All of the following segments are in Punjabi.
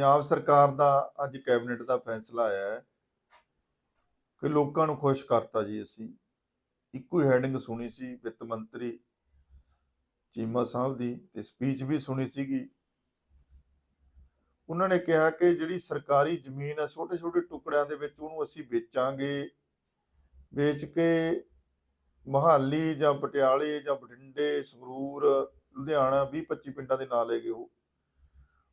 ਪੰਜਾਬ ਸਰਕਾਰ ਦਾ ਅੱਜ ਕੈਬਨਿਟ ਦਾ ਫੈਸਲਾ ਆਇਆ ਹੈ ਕਿ ਲੋਕਾਂ ਨੂੰ ਖੁਸ਼ ਕਰਤਾ ਜੀ ਅਸੀਂ। ਇੱਕੋ ਹੀ ਹੈਡਿੰਗ ਸੁਣੀ ਸੀ ਵਿੱਤ ਮੰਤਰੀ ਚੀਮਾ ਸਾਹਿਬ ਦੀ ਤੇ ਸਪੀਚ ਵੀ ਸੁਣੀ ਸੀਗੀ। ਉਹਨਾਂ ਨੇ ਕਿਹਾ ਕਿ ਜਿਹੜੀ ਸਰਕਾਰੀ ਜ਼ਮੀਨ ਹੈ ਛੋਟੇ ਛੋਟੇ ਟੁਕੜਿਆਂ ਦੇ ਵਿੱਚ ਉਹਨੂੰ ਅਸੀਂ ਵੇਚਾਂਗੇ। ਵੇਚ ਕੇ ਮਹਾਲੀ ਜਾਂ ਪਟਿਆਲੇ ਜਾਂ ਬਠਿੰਡੇ, ਸੰਗਰੂਰ, ਲੁਧਿਆਣਾ 20 25 ਪਿੰਡਾਂ ਦੇ ਨਾਂ ਲੈ ਗਏ ਉਹ।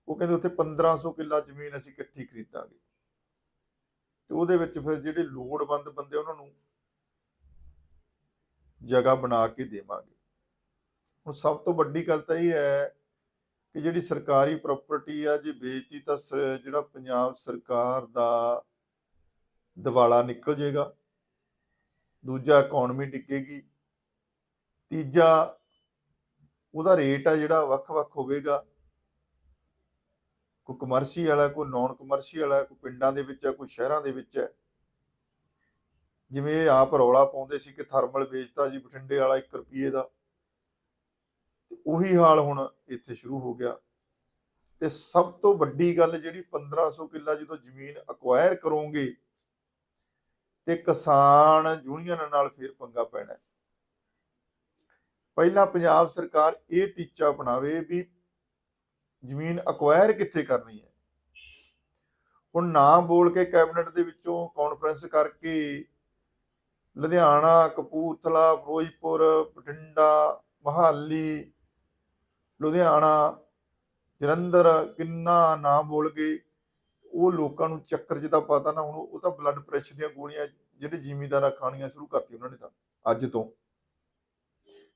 ਉਹ ਕਹਿੰਦੇ ਉੱਥੇ 1500 ਕਿੱਲਾ ਜ਼ਮੀਨ ਅਸੀਂ ਇਕੱਠੀ ਖਰੀਦਾਂਗੇ। ਤੇ ਉਹਦੇ ਵਿੱਚ ਫਿਰ ਜਿਹੜੇ ਲੋੜਵੰਦ ਬੰਦੇ ਉਹਨਾਂ ਨੂੰ ਜਗ੍ਹਾ ਬਣਾ ਕੇ ਦੇਵਾਂਗੇ। ਹੁਣ ਸਭ ਤੋਂ ਵੱਡੀ ਗੱਲ ਤਾਂ ਇਹ ਹੈ ਕਿ ਜਿਹੜੀ ਸਰਕਾਰੀ ਪ੍ਰਾਪਰਟੀ ਆ, ਜੇ ਵੇਚਦੀ ਤਾਂ ਜਿਹੜਾ ਪੰਜਾਬ ਸਰਕਾਰ ਦਾ ਦਿਵਾਲਾ ਨਿਕਲ ਜਾਏਗਾ। ਦੂਜਾ ਇਕਨੋਮੀ ਡਿੱਗੇਗੀ। ਤੀਜਾ ਉਹਦਾ ਰੇਟ ਆ ਜਿਹੜਾ ਵੱਖ-ਵੱਖ ਹੋਵੇਗਾ। ਕੋਈ ਕਮਰਸ਼ੀਅਲ ਵਾਲਾ, ਕੋਈ ਨਾਨ ਕਮਰਸ਼ੀਅਲ ਹੈ ਕੋਈ ਪਿੰਡਾਂ ਦੇ ਵਿੱਚ ਹੈ, ਕੋਈ ਸ਼ਹਿਰਾਂ ਦੇ ਵਿੱਚ ਹੈ। ਜਿਵੇਂ ਇਹ ਆਪ ਰੌਲਾ ਪਾਉਂਦੇ ਸੀ ਕਿ ਥਰਮਲ ਵੇਚਤਾ ਜੀ ਬਠਿੰਡੇ ਵਾਲਾ 1 ਰੁਪਏ ਦਾ। ਉਹੀ ਹਾਲ ਹੁਣ ਇੱਥੇ ਸ਼ੁਰੂ ਹੋ ਗਿਆ। ਤੇ ਸਭ ਤੋਂ ਵੱਡੀ ਗੱਲ ਜਿਹੜੀ 1500 ਕਿੱਲਾ ਜਦੋਂ ਜ਼ਮੀਨ ਅਕਵਾਇਰ ਕਰੋਗੇ, ਤੇ ਕਿਸਾਨ ਯੂਨੀਅਨ ਨਾਲ ਫਿਰ ਪੰਗਾ ਪੈਣਾ ਪਹਿਲਾਂ ਪੰਜਾਬ ਸਰਕਾਰ ਇਹ ਟੀਚਾ ਬਣਾਵੇ ਵੀ ਜ਼ਮੀਨ ਅਕਵਾਇਰ ਕਿੱਥੇ ਕਰਨੀ ਹੈ? ਹੁਣ ਨਾ ਬੋਲ ਕੇ ਕੈਬਨਿਟ ਦੇ ਵਿੱਚੋਂ ਕਾਨਫਰੰਸ ਕਰਕੇ ਲੁਧਿਆਣਾ, ਕਪੂਰਥਲਾ, ਫਿਰੋਜ਼ਪੁਰ, ਬਠਿੰਡਾ, ਮਹਾਲੀ, ਲੁਧਿਆਣਾ, ਜਲੰਧਰ ਕਿੰਨਾ ਨਾ ਬੋਲ ਗਏ ਉਹ ਲੋਕਾਂ ਨੂੰ ਚੱਕਰ ਜਿਹਦਾ ਪਤਾ ਨਾ, ਹੁਣ ਉਹ ਤਾਂ ਬਲੱਡ ਪ੍ਰੈਸ਼ਰ ਦੀਆਂ ਗੋਲੀਆਂ ਜਿਹੜੇ ਜ਼ਿਮੀਦਾਰਾਂ ਖਾਣੀਆਂ ਸ਼ੁਰੂ ਕਰਤੀ ਉਹਨਾਂ ਨੇ ਤਾਂ, ਅੱਜ ਤੋਂ।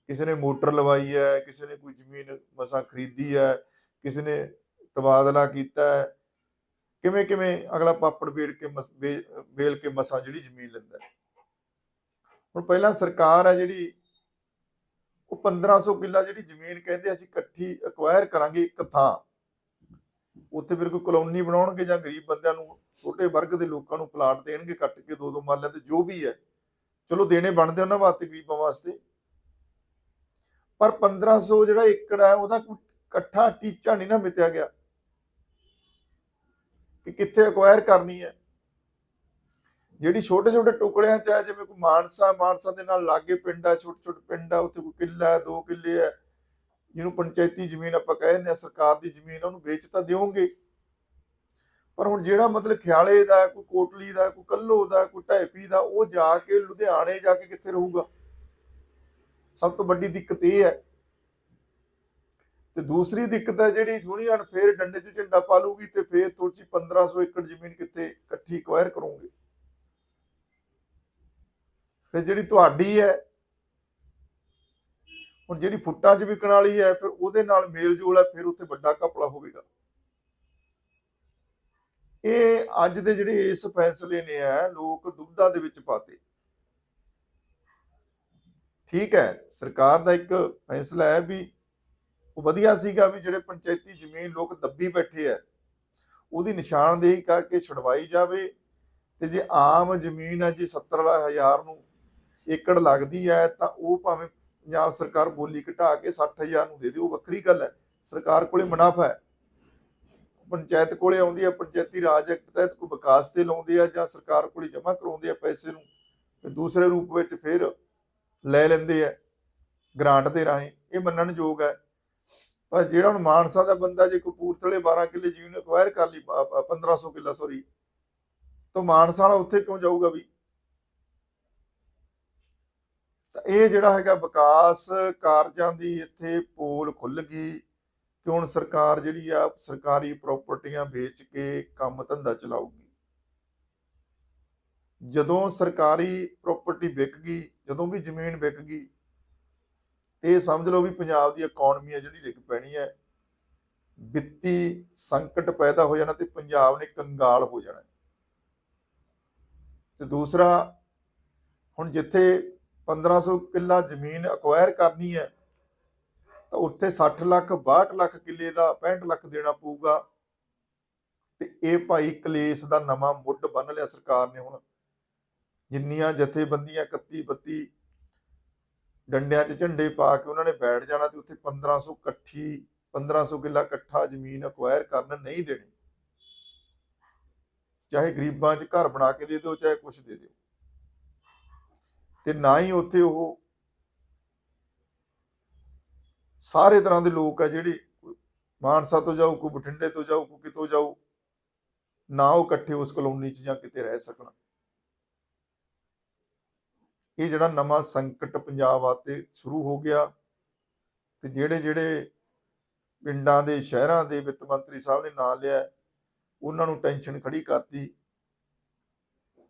ਕਿਸੇ ਨੇ ਮੋਟਰ ਲਵਾਈ ਹੈ, ਕਿਸੇ ਨੇ ਕੋਈ ਜ਼ਮੀਨ ਮਸਾਂ ਖਰੀਦੀ ਹੈ ਕਿਸੇ ਨੇ ਤਬਾਦਲਾ ਕੀਤਾ ਹੈ, ਕਿਵੇਂ ਕਿਵੇਂ ਅਗਲਾ ਪਾਪੜ ਵੇੜ ਕੇ ਵੇਲ ਕੇ ਮਸਾਂ ਜਿਹੜੀ ਜ਼ਮੀਨ ਲੈਂਦਾ ਹੁਣ ਪਹਿਲਾਂ ਸਰਕਾਰ ਹੈ ਜਿਹੜੀ, ਉਹ 1500 ਕਿੱਲਾ ਜਿਹੜੀ ਜ਼ਮੀਨ ਕਹਿੰਦੇ ਅਸੀਂ ਇਕੱਠੀ ਅਕਵਾਇਰ ਕਰਾਂਗੇ ਇੱਕ ਥਾਂ। ਉੱਥੇ ਫਿਰ ਕੋਈ ਕਲੋਨੀ ਬਣਾਉਣਗੇ ਜਾਂ ਗਰੀਬ ਬੰਦਿਆਂ ਨੂੰ ਛੋਟੇ ਵਰਗ ਦੇ ਲੋਕਾਂ ਨੂੰ ਪਲਾਟ ਦੇਣਗੇ, ਕੱਟ ਕੇ ਦੋ ਦੋ ਮਰਲਿਆਂ ਤੇ ਜੋ ਵੀ ਹੈ। ਚਲੋ ਦੇਣੇ ਬਣਦੇ ਉਹਨਾਂ ਵਾਸਤੇ ਗਰੀਬਾਂ ਵਾਸਤੇ। ਪਰ 1500 ਜਿਹੜਾ ਏਕੜ ਹੈ, ਉਹਦਾ ਕੋਈ ਇਕੱਠਾ ਟੀਚਾ ਨਹੀਂ ਨਾ ਮਿਤਿਆ ਗਿਆ ਕਿ ਕਿੱਥੇ ਅਕਵਾਇਰ ਕਰਨੀ ਹੈ। ਜਿਹੜੀ ਛੋਟੇ ਛੋਟੇ ਟੁਕੜਿਆਂ ਚ ਹੈ, ਜਿਵੇਂ ਕੋਈ ਮਾਨਸਾ ਮਾਨਸਾ ਦੇ ਨਾਲ ਲਾਗੇ ਪਿੰਡ ਹੈ ਛੋਟੇ ਛੋਟੇ ਪਿੰਡ ਹੈ ਉੱਥੇ ਕੋਈ ਕਿੱਲਾ ਦੋ ਕਿੱਲੇ ਹੈ, ਜਿਹਨੂੰ ਪੰਚਾਇਤੀ ਜ਼ਮੀਨ ਆਪਾਂ ਕਹਿੰਦੇ ਆ ਸਰਕਾਰ ਦੀ ਜ਼ਮੀਨ ਉਹਨੂੰ ਵੇਚ ਤਾਂ ਦਿਓਗੇ। ਪਰ ਹੁਣ ਜਿਹੜਾ ਮਤਲਬ ਖਿਆਲੇ ਦਾ, ਕੋਈ ਕੋਟਲੀ ਦਾ, ਕੋਈ ਕੱਲੋ ਦਾ, ਕੋਈ ਢੈਪੀ ਦਾ, ਉਹ ਜਾ ਕੇ ਲੁਧਿਆਣੇ ਜਾ ਕੇ ਕਿੱਥੇ ਰਹੂਗਾ? ਸਭ ਤੋਂ ਵੱਡੀ ਦਿੱਕਤ ਇਹ ਹੈ ਤੇ ਦੂਸਰੀ ਦਿੱਕਤ ਹੈ ਜਿਹੜੀ ਯੂਨੀਅਨ ਫੇਰ ਡੰਡੇ 'ਚ ਝੰਡਾ ਪਾ ਲੂਗੀ ਤੇ ਫੇਰ ਤੁਸੀਂ 1500 ਏਕੜ ਜ਼ਮੀਨ ਕਿੱਥੇ ਇਕੱਠੀ ਐਕਵਾਇਰ ਕਰੋਗੇ। ਫਿਰ ਜਿਹੜੀ ਤੁਹਾਡੀ ਹੈ, ਹੁਣ ਜਿਹੜੀ ਫੁੱਟਾਂ 'ਚ ਵਿਕਣ ਵਾਲੀ ਹੈ, ਫਿਰ ਉਹਦੇ ਨਾਲ ਮੇਲ ਜੋਲ ਹੈ, ਫਿਰ ਉੱਥੇ ਵੱਡਾ ਘਪਲਾ ਹੋਵੇਗਾ। ਇਹ ਅੱਜ ਦੇ ਜਿਹੜੇ ਇਸ ਫੈਸਲੇ ਨੇ ਆ ਲੋਕ ਦੁੱਧਾਂ ਦੇ ਵਿੱਚ ਪਾਤੇ। ਠੀਕ ਹੈ, ਸਰਕਾਰ ਦਾ ਇੱਕ ਫੈਸਲਾ ਹੈ ਵੀ ਉਹ ਵਧੀਆ ਸੀਗਾ ਵੀ ਜਿਹੜੇ ਪੰਚਾਇਤੀ ਜ਼ਮੀਨ ਲੋਕ ਦੱਬੀ ਬੈਠੇ ਆ, ਉਹਦੀ ਨਿਸ਼ਾਨਦੇਹੀ ਕਰਕੇ ਛੁਡਵਾਈ ਜਾਵੇ ਤੇ ਜੇ ਆਮ ਜ਼ਮੀਨ ਹੈ ਜੀ 70000 ਨੂੰ ਏਕੜ ਲੱਗਦੀ ਹੈ ਤਾਂ ਉਹ ਭਾਵੇਂ ਪੰਜਾਬ ਸਰਕਾਰ ਬੋਲੀ ਘਟਾ ਕੇ 60000 ਨੂੰ ਦੇ ਦੇ, ਉਹ ਵੱਖਰੀ ਗੱਲ ਹੈ, ਸਰਕਾਰ ਕੋਲੇ ਮੁਨਾਫਾ ਹੈ। ਪੰਚਾਇਤ ਕੋਲੇ ਆਉਂਦੀ ਹੈ ਪੰਚਾਇਤੀ ਰਾਜ ਐਕਟ ਤਹਿਤ ਕੋਈ ਵਿਕਾਸ ਤੇ ਲਾਉਂਦੇ ਆ ਜਾਂ ਸਰਕਾਰ ਕੋਲੇ ਜਮ੍ਹਾਂ ਕਰਾਉਂਦੇ ਆ ਪੈਸੇ ਨੂੰ, ਤੇ ਦੂਸਰੇ ਰੂਪ ਵਿੱਚ ਫਿਰ ਲੈ ਲੈਂਦੇ ਆ, ਗ੍ਰਾਂਟ ਦੇ ਰਾਹੀਂ, ਇਹ ਮੰਨਣਯੋਗ ਹੈ। ਪਰ ਜਿਹੜਾ ਹੁਣ ਮਾਨਸਾ ਦਾ ਬੰਦਾ ਜੇ ਕਪੂਰਥਲੇ 12 ਕਿੱਲੇ ਜ਼ਮੀਨ ਅਕਵਾਇਰ ਕਰ ਲਈ ਅ- ਅ- 1500 ਕਿੱਲਾ ਸੌਰੀ ਤਾਂ ਮਾਨਸਾ ਵਾਲਾ ਉੱਥੇ ਕਿਉਂ ਜਾਊਗਾ ਵੀ? ਤਾਂ ਇਹ ਜਿਹੜਾ ਹੈਗਾ ਵਿਕਾਸ ਕਾਰਜਾਂ ਦੀ ਇੱਥੇ ਪੋਲ ਖੁੱਲ ਗਈ ਕਿ ਹੁਣ ਸਰਕਾਰ ਜਿਹੜੀ ਆ ਸਰਕਾਰੀ ਪ੍ਰਾਪਰਟੀਆਂ ਵੇਚ ਕੇ ਕੰਮ ਧੰਦਾ ਚਲਾਊਗੀ। ਜਦੋਂ ਸਰਕਾਰੀ ਪ੍ਰਾਪਰਟੀ ਵਿਕ ਗਈ, ਜਦੋਂ ਵੀ ਜ਼ਮੀਨ ਵਿਕ ਗਈ ਇਹ ਸਮਝ ਲਓ ਵੀ ਪੰਜਾਬ ਦੀ ਇਕਨੋਮੀ ਹੈ, ਜਿਹੜੀ ਡਿੱਗ ਪੈਣੀ ਹੈ, ਵਿੱਤੀ ਸੰਕਟ ਪੈਦਾ ਹੋ ਜਾਣਾ ਤੇ ਪੰਜਾਬ ਨੇ ਕੰਗਾਲ ਹੋ ਜਾਣਾ। ਤੇ ਦੂਸਰਾ, ਹੁਣ ਜਿੱਥੇ 1500 ਕਿੱਲਾ ਜ਼ਮੀਨ ਅਕਵਾਇਰ ਕਰਨੀ ਹੈ, ਤਾਂ ਉੱਥੇ 60 ਲੱਖ 62 ਲੱਖ ਕਿੱਲੇ ਦਾ 65 ਲੱਖ ਦੇਣਾ ਪਊਗਾ। ਤੇ ਇਹ ਭਾਈ ਕਲੇਸ਼ ਦਾ ਨਵਾਂ ਮੁੱਢ ਬੰਨ ਲਿਆ ਸਰਕਾਰ ਨੇ ਹੁਣ। ਜਿੰਨੀਆਂ ਜਥੇਬੰਦੀਆਂ 31 32 ਡੰਡਿਆਂ 'ਚ ਝੰਡੇ ਪਾ ਕੇ ਉਹਨਾਂ ਨੇ ਬੈਠ ਜਾਣਾ ਤੇ ਉੱਥੇ 1500 ਇਕੱਠੀ 1500 ਕਿੱਲਾ ਇਕੱਠਾ ਜ਼ਮੀਨ ਅਕਵਾਇਰ ਕਰਨ ਨਹੀਂ ਦੇਣੀ। ਚਾਹੇ ਗਰੀਬਾਂ 'ਚ ਘਰ ਬਣਾ ਕੇ ਦੇ ਦਿਓ, ਚਾਹੇ ਕੁਝ ਦੇ ਦਿਓ। ਤੇ ਨਾ ਹੀ ਉੱਥੇ ਉਹ ਸਾਰੇ ਤਰ੍ਹਾਂ ਦੇ ਲੋਕ ਆ ਜਿਹੜੇ ਮਾਨਸਾ ਤੋਂ ਜਾਓ, ਕੋਈ ਬਠਿੰਡੇ ਤੋਂ ਜਾਓ, ਕੋਈ ਕਿਤੋਂ ਜਾਓ, ਨਾ ਉਹ ਇਕੱਠੇ ਉਸ ਕਲੋਨੀ 'ਚ ਜਾਂ ਕਿਤੇ ਰਹਿ ਸਕਣ। ਇਹ ਜਿਹੜਾ ਨਵਾਂ ਸੰਕਟ ਪੰਜਾਬ ਆਤੇ ਸ਼ੁਰੂ ਹੋ ਗਿਆ ਤੇ ਜਿਹੜੇ ਜਿਹੜੇ ਪਿੰਡਾਂ ਦੇ, ਸ਼ਹਿਰਾਂ ਦੇ ਵਿੱਤ ਮੰਤਰੀ ਸਾਹਿਬ ਨੇ ਨਾਂ ਲਿਆ, ਉਹਨਾਂ ਨੂੰ ਟੈਨਸ਼ਨ ਖੜੀ ਕਰਤੀ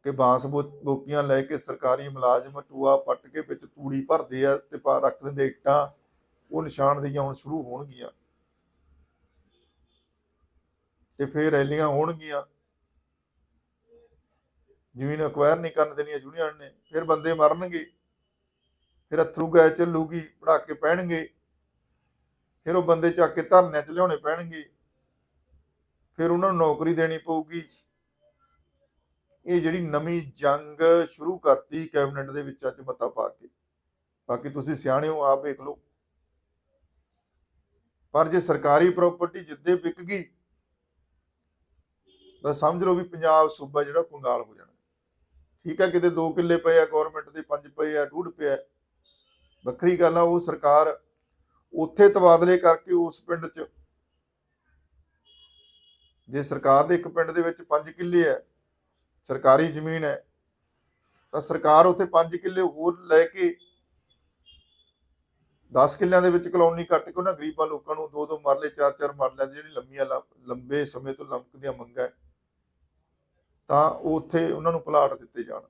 ਕਿ ਬਾਂਸ ਬੋ- ਬੋਕੀਆਂ ਲੈ ਕੇ ਸਰਕਾਰੀ ਮੁਲਾਜ਼ਮ ਟੂਆ ਪੱਟ ਕੇ ਵਿੱਚ ਤੂੜੀ ਭਰਦੇ ਆ ਤੇ ਪਾ ਰੱਖ ਦਿੰਦੇ ਇੱਟਾਂ, ਉਹ ਨਿਸ਼ਾਨ ਦੀਆਂ ਹੁਣ ਸ਼ੁਰੂ ਹੋਣਗੀਆਂ ਤੇ ਫਿਰ ਰੈਲੀਆਂ ਹੋਣਗੀਆਂ। ਜ਼ਮੀਨ ਅਕਵਾਇਰ ਨਹੀਂ ਕਰਨ ਦੇਣੀ ਯੂਨੀਅਨ ਨੇ, ਫਿਰ ਬੰਦੇ ਮਰਨਗੇ। ਫਿਰ ਅਥਰੂ ਗੈਸ ਚੱਲੂਗੀ ਪੜਾਕੇ ਪੈਣਗੇ। ਫਿਰ ਉਹ ਬੰਦੇ ਚੱਕ ਕੇ ਧਰਨਿਆਂ 'ਚ ਲਿਆਉਣੇ ਪੈਣਗੇ। ਫਿਰ ਉਹਨਾਂ ਨੂੰ ਨੌਕਰੀ ਦੇਣੀ ਪਊਗੀ। ਇਹ ਜਿਹੜੀ ਨਵੀਂ ਜੰਗ ਸ਼ੁਰੂ ਕਰਤੀ ਕੈਬਨਿਟ ਦੇ ਵਿੱਚ ਅੱਜ ਮਤਾ ਪਾ ਕੇ। ਬਾਕੀ ਤੁਸੀਂ ਸਿਆਣੇ ਹੋ ਆਪ ਵੇਖ ਲਓ। ਪਰ ਜੇ ਸਰਕਾਰੀ ਪ੍ਰਾਪਰਟੀ ਜਿੱਦੇ ਵਿਕ ਗਈ, ਤਾਂ ਸਮਝ ਲਓ ਵੀ ਪੰਜਾਬ ਸੂਬਾ ਜਿਹੜਾ ਕੰਗਾਲ ਹੋ ਜਾਣਾ। ਠੀਕ ਹੈ ਕਿਤੇ 2 ਕਿੱਲੇ ਪਏ ਆ ਗਵਰਨਮੈਂਟ ਦੇ 5 ਪਏ ਆ, ਡੂਢ ਪਿਆ ਵੱਖਰੀ ਗੱਲ ਆ, ਉਹ ਸਰਕਾਰ ਉੱਥੇ ਤਬਾਦਲੇ ਕਰਕੇ ਉਸ ਪਿੰਡ 'ਚ, ਜੇ ਸਰਕਾਰ ਦੇ ਇੱਕ ਪਿੰਡ ਦੇ ਵਿੱਚ 5 ਕਿੱਲੇ ਹੈ ਸਰਕਾਰੀ ਜ਼ਮੀਨ ਹੈ, ਤਾਂ ਸਰਕਾਰ ਉੱਥੇ 5 ਕਿੱਲੇ ਹੋਰ ਲੈ ਕੇ 10 ਕਿੱਲਿਆਂ ਦੇ ਵਿੱਚ ਕਲੋਨੀ ਕੱਟ ਕੇ ਉਹਨਾਂ ਗਰੀਬਾਂ ਲੋਕਾਂ ਨੂੰ ਦੋ ਦੋ ਮਰਲੇ ਚਾਰ ਚਾਰ ਮਰਲਿਆਂ ਦੀ ਜਿਹੜੀ ਲੰਮੀਆਂ ਲੰ- ਲੰਬੇ ਸਮੇਂ ਤੋਂ ਲੰਮਕਦੀਆਂ ਮੰਗਾਂ ਤਾਂ ਉਹ ਉੱਥੇ ਉਹਨਾਂ ਨੂੰ ਪਲਾਟ ਦਿੱਤੇ ਜਾਣ।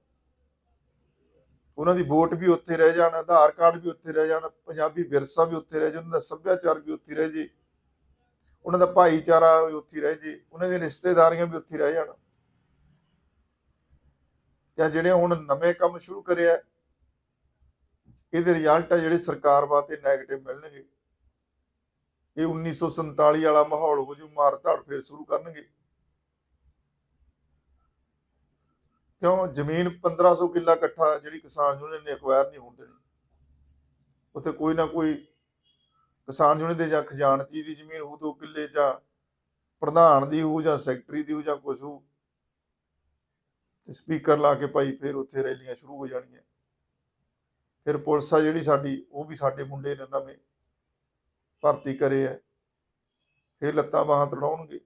ਉਹਨਾਂ ਦੀ ਵੋਟ ਵੀ ਉੱਥੇ ਰਹਿ ਜਾਣ, ਆਧਾਰ ਕਾਰਡ ਵੀ ਉੱਥੇ ਰਹਿ ਜਾਣ, ਪੰਜਾਬੀ ਵਿਰਸਾ ਵੀ ਉੱਥੇ ਰਹਿ ਜਾਣ, ਉਹਨਾਂ ਦਾ ਸੱਭਿਆਚਾਰ ਵੀ ਉੱਥੇ ਰਹਿ ਜੇ। ਉਹਨਾਂ ਦਾ ਭਾਈਚਾਰਾ ਵੀ ਉੱਥੇ ਰਹਿ ਜੇ, ਉਹਨਾਂ ਦੀਆਂ ਰਿਸ਼ਤੇਦਾਰੀਆਂ ਵੀ ਉੱਥੇ ਰਹਿ ਜਾਣ। ਜਾਂ ਜਿਹੜੇ ਹੁਣ ਨਵੇਂ ਕੰਮ ਸ਼ੁਰੂ ਕਰਿਆ ਇਹਦੇ ਰਿਜ਼ਲਟ ਆ ਜਿਹੜੇ ਸਰਕਾਰ ਵਾਸਤੇ 네ਗੇਟਿਵ ਮਿਲਣਗੇ। ਇਹ 1947 ਵਾਲਾ ਮਾਹੌਲ ਹੋ ਜੂ ਮਾਰ ਧੜ ਫੇਰ ਸ਼ੁਰੂ ਕਰਨਗੇ। ਕਿਉਂ? ਜ਼ਮੀਨ 1500 ਕਿੱਲਾ ਇਕੱਠਾ ਜਿਹੜੀ ਕਿਸਾਨ ਯੂਨੀਅਨ ਨੇ ਅਕਵਾਇਰ ਨਹੀਂ ਹੋਣ ਦੇਣੀ। ਉੱਥੇ ਕੋਈ ਨਾ ਕੋਈ ਕਿਸਾਨ ਯੂਨੀਅਨ ਦੇ ਜਾਂ ਖਜ਼ਾਨਚੀ ਦੀ ਜ਼ਮੀਨ ਹੋ ਦੋ ਕਿੱਲੇ ਜਾਂ ਪ੍ਰਧਾਨ ਦੀ ਹੋ ਜਾਂ ਸੈਕਟਰੀ ਦੀ ਹੋ ਜਾਂ ਕੁਛ ਹੋ ਤੇ ਸਪੀਕਰ ਲਾ ਕੇ ਭਾਈ ਫਿਰ ਉੱਥੇ ਰੈਲੀਆਂ ਸ਼ੁਰੂ ਹੋ ਜਾਣੀਆਂ ਫਿਰ ਪੁਲਿਸ ਆ ਜਿਹੜੀ ਸਾਡੀ, ਉਹ ਵੀ ਸਾਡੇ ਮੁੰਡੇ ਨੇ ਨਵੇਂ ਭਰਤੀ ਕਰੇ ਆ। ਫਿਰ ਲੱਤਾਂ ਬਾਹਾਂ ਤੜਾਉਣਗੇ।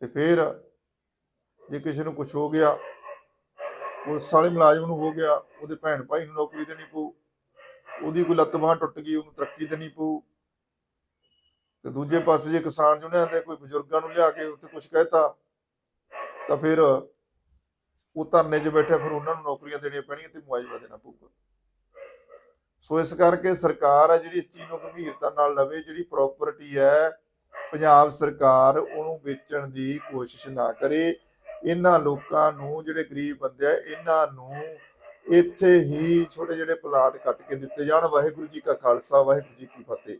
ਤੇ ਫਿਰ ਜੇ ਕਿਸੇ ਨੂੰ ਕੁਝ ਹੋ ਗਿਆ, ਪੁਲਿਸ ਵਾਲੇ ਮੁਲਾਜ਼ਮ ਨੂੰ ਹੋ ਗਿਆ, ਉਹਦੇ ਭੈਣ ਭਾਈ ਨੂੰ ਨੌਕਰੀ ਦੇਣੀ ਪਊ, ਉਹਦੀ ਕੋਈ ਲੱਤ ਬਾਂਹ ਟੁੱਟ ਗਈ, ਉਹਨੂੰ ਤਰੱਕੀ ਦੇਣੀ ਪਊ, ਤੇ ਦੂਜੇ ਪਾਸੇ ਜੇ ਕਿਸਾਨ ਯੂਨੀਅਨ ਦੇ ਕੋਈ ਬਜ਼ੁਰਗਾਂ ਨੂੰ ਲਿਆ ਕੇ ਉੱਥੇ ਕੁਝ ਕਹਿਤਾ ਤਾਂ ਫਿਰ ਉਹ ਧਰਨੇ 'ਚ ਬੈਠੇ, ਫਿਰ ਉਹਨਾਂ ਨੂੰ ਨੌਕਰੀਆਂ ਦੇਣੀਆਂ ਪੈਣਗੀਆਂ ਤੇ ਮੁਆਵਜ਼ਾ ਦੇਣਾ ਪਊਗਾ। ਸੋ ਇਸ ਕਰਕੇ ਸਰਕਾਰ ਆ ਜਿਹੜੀ ਇਸ ਚੀਜ਼ ਨੂੰ ਗੰਭੀਰਤਾ ਨਾਲ ਲਵੇ, ਜਿਹੜੀ ਪ੍ਰਾਪਰਟੀ ਹੈ, ਪੰਜਾਬ ਸਰਕਾਰ ਉਹਨੂੰ ਵੇਚਣ ਦੀ ਕੋਸ਼ਿਸ਼ ਨਾ ਕਰੇ। ਇਹਨਾਂ ਲੋਕਾਂ ਨੂੰ, ਜਿਹੜੇ ਗਰੀਬ ਬੰਦੇ ਆ, ਇਹਨਾਂ ਨੂੰ ਇੱਥੇ ਹੀ ਛੋਟੇ ਜਿਹੜੇ ਪਲਾਟ ਕੱਟ ਕੇ ਦਿੱਤੇ ਜਾਣ। ਵਾਹਿਗੁਰੂ ਜੀ ਕਾ ਖਾਲਸਾ, ਵਾਹਿਗੁਰੂ ਜੀ ਕੀ ਫਤਿਹ।